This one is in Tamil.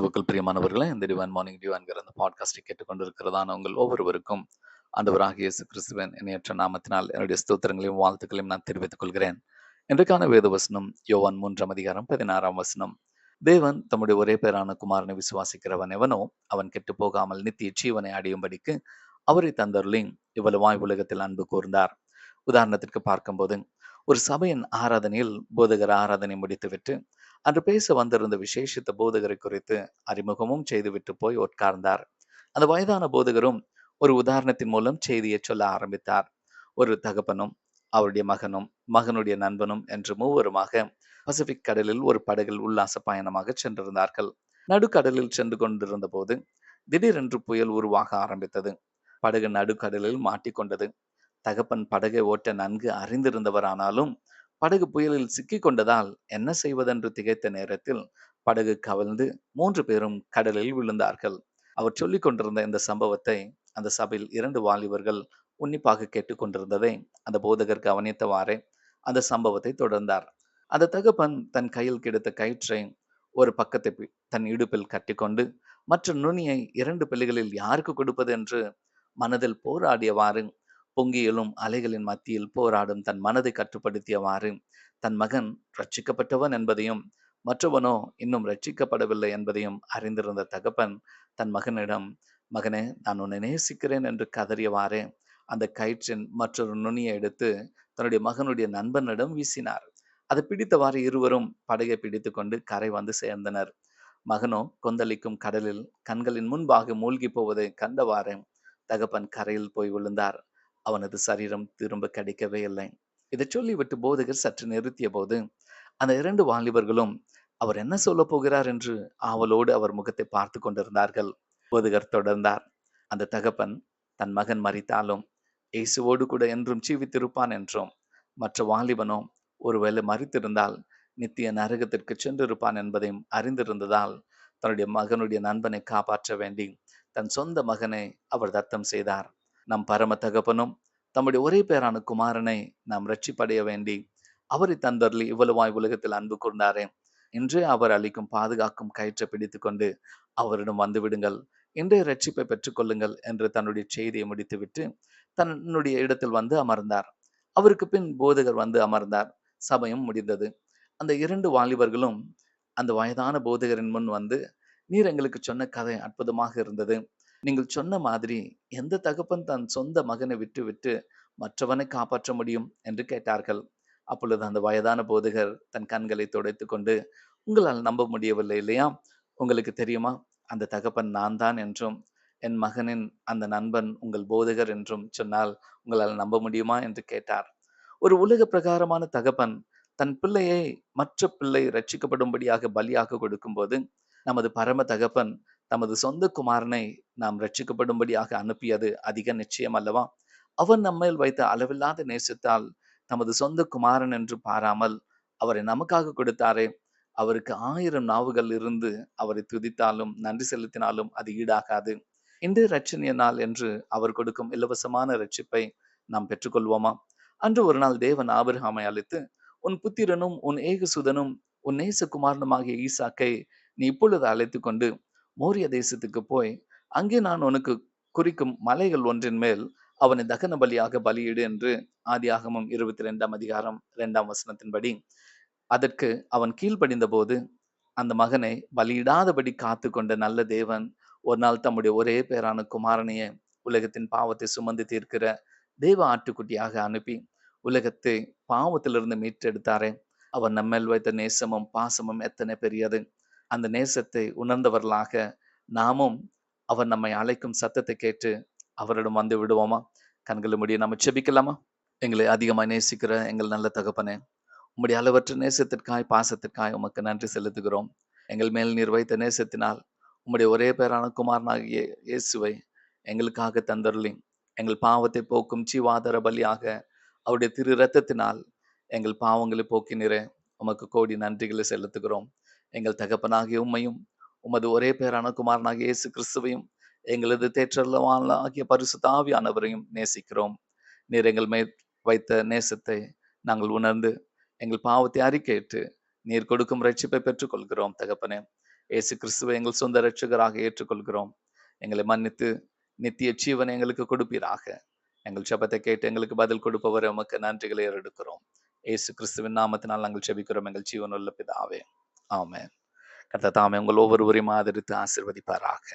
கிறிஸ்துவுக்கள் பிரியமானவர்களே இந்த டிவான் மார்னிங் டிவான்கிற அந்த பாட்காஸ்டை கேட்டுக்கொண்டிருக்கிறதான உங்கள் ஒவ்வொருவருக்கும் ஆண்டவராகிய இயேசு கிறிஸ்துவன் இணையற்ற நாமத்தினால் என்னுடைய ஸ்தோத்திரங்களையும் வாழ்த்துக்களையும் நான் தெரிவித்துக் கொள்கிறேன். இன்றைக்கான வேத வசனம் யோவான் மூன்றாம் அதிகாரம் பதினாறாம் வசனம். தேவன் தம்முடைய ஒரே பேரான குமாரனை விசுவாசிக்கிறவன் எவனோ அவன் கெட்டு போகாமல் நித்திய ஜீவனை அடையும்படிக்கு அவரை தந்தருளி இவ்வளவாய் உலகத்தில் அன்பு கூர்ந்தார். உதாரணத்திற்கு பார்க்கும்போது ஒரு சபையின் ஆராதனையில் போதகர் ஆராதனை முடித்துவிட்டு அன்று பேச வந்திருந்த விசேஷித்த போதகரை குறித்து அறிமுகமும் செய்துவிட்டு போய் உட்கார்ந்தார். அந்த வயதான போதகரும் ஒரு உதாரணத்தின் மூலம் செய்தியை சொல்ல ஆரம்பித்தார். ஒரு தகப்பனும் அவருடைய மகனும் மகனுடைய நண்பனும் என்று மூவருமாக பசிபிக் கடலில் ஒரு படகில் உல்லாச பயணமாக சென்றிருந்தார்கள். நடுக்கடலில் சென்று கொண்டிருந்த போது திடீரென்று புயல் உருவாக ஆரம்பித்தது. படகு நடுக்கடலில் மாட்டிக்கொண்டது. தகப்பன் படகை ஓட்ட நன்கு அறிந்திருந்தவரானாலும் படகு புயலில் சிக்கிக் கொண்டதால் என்ன செய்வதென்று திகைத்த நேரத்தில் படகு கவிழ்ந்து மூன்று பேரும் கடலில் விழுந்தார்கள். அவர் சொல்லிக் கொண்டிருந்த இந்த சம்பவத்தை அந்த சபையில் இரண்டு வாலிபர்கள் உன்னிப்பாக கேட்டுக்கொண்டிருந்ததை அந்த போதகர் கவனித்தவாறே அந்த சம்பவத்தை தொடர்ந்தார். அந்த தகப்பன் தன் கையில் கிடைத்த கயிற்றை ஒரு பக்கத்தை தன் இடுப்பில் கட்டிக்கொண்டு மற்ற நுனியை இரண்டு பிள்ளைகளில் யாருக்கு கொடுப்பது என்று மனதில் போராடியவாறு பொங்கியலும் அலைகளின் மத்தியில் போராடும் தன் மனதை கட்டுப்படுத்தியவாறு தன் மகன் ரட்சிக்கப்பட்டவன் என்பதையும் மற்றவனோ இன்னும் ரட்சிக்கப்படவில்லை என்பதையும் அறிந்திருந்த தகப்பன் தன் மகனிடம் மகனே நான் உன்னை நேசிக்கிறேன் என்று கதறியவாறே அந்த கயிற்றின் மற்றொரு நுனியை எடுத்து தன்னுடைய மகனுடைய நண்பனிடம் வீசினார். அதை பிடித்தவாறு இருவரும் படகை பிடித்துக்கொண்டு கரை வந்து சேர்ந்தனர். மகனோ கொந்தளிக்கும் கடலில் கண்களின் முன்பாக மூழ்கி போவதை கண்டவாறு தகப்பன் கரையில் போய் விழுந்தார். அவனது சரீரம் திரும்ப கிடைக்கவே இல்லை. இதை சொல்லிவிட்டு போதகர் சற்று நிறுத்திய போது அந்த இரண்டு வாலிபர்களும் அவர் என்ன சொல்ல போகிறார்? என்று ஆவலோடு அவர் முகத்தை பார்த்து கொண்டிருந்தார்கள். போதகர் தொடர்ந்தார். அந்த தகப்பன் தன் மகன் மறித்தாலும் இயேசுவோடு கூட என்றும் ஜீவித்திருப்பான் என்றும் மற்ற வாலிபனோ ஒருவேளை மறித்திருந்தால் நித்திய நரகத்திற்கு சென்றிருப்பான் என்பதையும் அறிந்திருந்ததால் தன்னுடைய மகனுடைய நண்பனை காப்பாற்ற வேண்டி தன் சொந்த மகனை அவர் தத்தம் செய்தார். நம் பரம தகப்பனும் தம்முடைய ஒரே பேரான குமாரனை நாம் ரட்சிப்படைய வேண்டி அவரை தந்தரில் இவ்வளவாய் உலகத்தில் அன்பு கொண்டாரே இன்றே அவர் அளிக்கும் பாதுகாக்கும் கயிற்றை பிடித்துக்கொண்டு அவரிடம் வந்துவிடுங்கள் இன்றைய ரட்சிப்பை பெற்றுக்கொள்ளுங்கள் என்று தன்னுடைய செய்தியை முடித்துவிட்டு தன்னுடைய இடத்தில் வந்து அமர்ந்தார். அவருக்கு பின் போதகர் வந்து அமர்ந்தார். சபையும் முடிந்தது. அந்த இரண்டு வாலிபர்களும் அந்த வயதான போதகரின் முன் வந்து நீர் எங்களுக்கு சொன்ன கதை அற்புதமாக இருந்தது. நீங்கள் சொன்ன மாதிரி எந்த தகப்பன் தன் சொந்த மகனை விட்டு விட்டு மற்றவனை காப்பாற்ற முடியும் என்று கேட்டார்கள். அப்பொழுது அந்த வயதான போதகர் தன் கண்களை துடைத்து கொண்டு உங்களால் நம்ப முடியவில்லை இல்லையா? உங்களுக்கு தெரியுமா? அந்த தகப்பன் நான் தான் என்றும் என் மகனின் அந்த நண்பன் உங்கள் போதகர் என்றும் சொன்னால் உங்களால் நம்ப முடியுமா? என்று கேட்டார். ஒரு உலக பிரகாரமான தகப்பன் தன் பிள்ளையை மற்ற பிள்ளை ரட்சிக்கப்படும்படியாக பலியாக கொடுக்கும்போது நமது பரம தகப்பன் தமது சொந்த குமாரனை நாம் ரட்சிக்கப்படும்படியாக அனுப்பியது அதிக நிச்சயம் அல்லவா? அவர் நம்மேல் வைத்த அளவில்லாத நேசத்தால் தமது சொந்த குமாரன் என்று பாராமல் அவரை நமக்காக கொடுத்தாரே. அவருக்கு ஆயிரம் நாவுகள் இருந்து அவரை துதித்தாலும் நன்றி செலுத்தினாலும் அது ஈடாகாது. இன்று ரட்சணிய நாள் என்று அவர் கொடுக்கும் இலவசமான ரட்சிப்பை நாம் பெற்றுக்கொள்வோமா? அன்று ஒரு நாள் தேவன் ஆபிரகாமை அழைத்து உன் புத்திரனும் உன் ஏகசுதனும் உன் நேசகுமாரனுமாகிய ஈசாக்கை நீ இப்பொழுது அழைத்து கொண்டு மோரிய தேசத்துக்கு போய் அங்கே நான் உனக்கு குறிக்கும் மலைகள் ஒன்றின் மேல் அவனை தகன பலியாக பலியிடு என்று ஆதியாகமம் இருபத்தி ரெண்டாம் அதிகாரம் இரண்டாம் வசனத்தின்படி அதற்கு அவன் கீழ்ப்படிந்த போது அந்த மகனை பலியிடாதபடி காத்து கொண்ட நல்ல தேவன் ஒரு நாள் தம்முடைய ஒரே பேரான குமாரனையே உலகத்தின் பாவத்தை சுமந்து தீர்க்கிற தேவ ஆட்டுக்குட்டியாக அனுப்பி உலகத்தை பாவத்திலிருந்து மீட்டெடுத்தாரே. அவர் நம்மேல் வைத்த நேசமும் பாசமும் எத்தனை பெரியது. அந்த நேசத்தை உணர்ந்தவர்களாக நாமும் அவர் நம்மை அழைக்கும் சத்தத்தை கேட்டு அவரிடம் வந்து விடுவோமா? கண்களை முடிய நம்ம செபிக்கலாமா? எங்களை அதிகமாக நேசிக்கிற எங்கள் நல்ல தகப்பனே உம்முடைய அளவற்ற நேசத்திற்காய் பாசத்திற்காய் உமக்கு நன்றி செலுத்துகிறோம். எங்கள் மேல் நீர் வைத்த நேசத்தினால் உம்முடைய ஒரே பேரான குமாரனாகிய இயேசுவை எங்களுக்காக தந்தருளி எங்கள் பாவத்தை போக்கும் ஜீவாதார பலியாக அவருடைய திரு ரத்தத்தினால் எங்கள் பாவங்களை போக்கினிற உமக்கு கோடி நன்றிகளை செலுத்துகிறோம். எங்கள் தகப்பனாகிய உம்மையும் உமது ஒரே பேரான குமாரனாகிய இயேசு கிறிஸ்துவையும் எங்களது தேற்றல்லமான ஆகிய பரிசு தாவியானவரையும் நேசிக்கிறோம். நீர் எங்கள் மேல் வைத்த நேசத்தை நாங்கள் உணர்ந்து எங்கள் பாவத்தை அறிக்கையிட்டு நீர் கொடுக்கும் ரட்சிப்பை பெற்றுக்கொள்கிறோம் தகப்பனே. இயேசு கிறிஸ்துவை எங்கள் சொந்த ரட்சகராக ஏற்றுக்கொள்கிறோம். எங்களை மன்னித்து நித்திய ஜீவனை எங்களுக்கு கொடுப்பீராக. எங்கள் ஜெபத்தை கேட்டு எங்களுக்கு பதில் கொடுப்பவர் உமக்கு நன்றிகளை ஏறெடுக்கிறோம். இயேசு கிறிஸ்துவின் நாமத்தினால் நாங்கள் ஜெபிக்கிறோம். எங்கள் ஜீவனுள்ள பிதாவே. ஆமென். கர்த்தர் தாமே உங்கள் ஒவ்வொருவரையும் ஆதரித்து ஆசிர்வதிப்பாராக.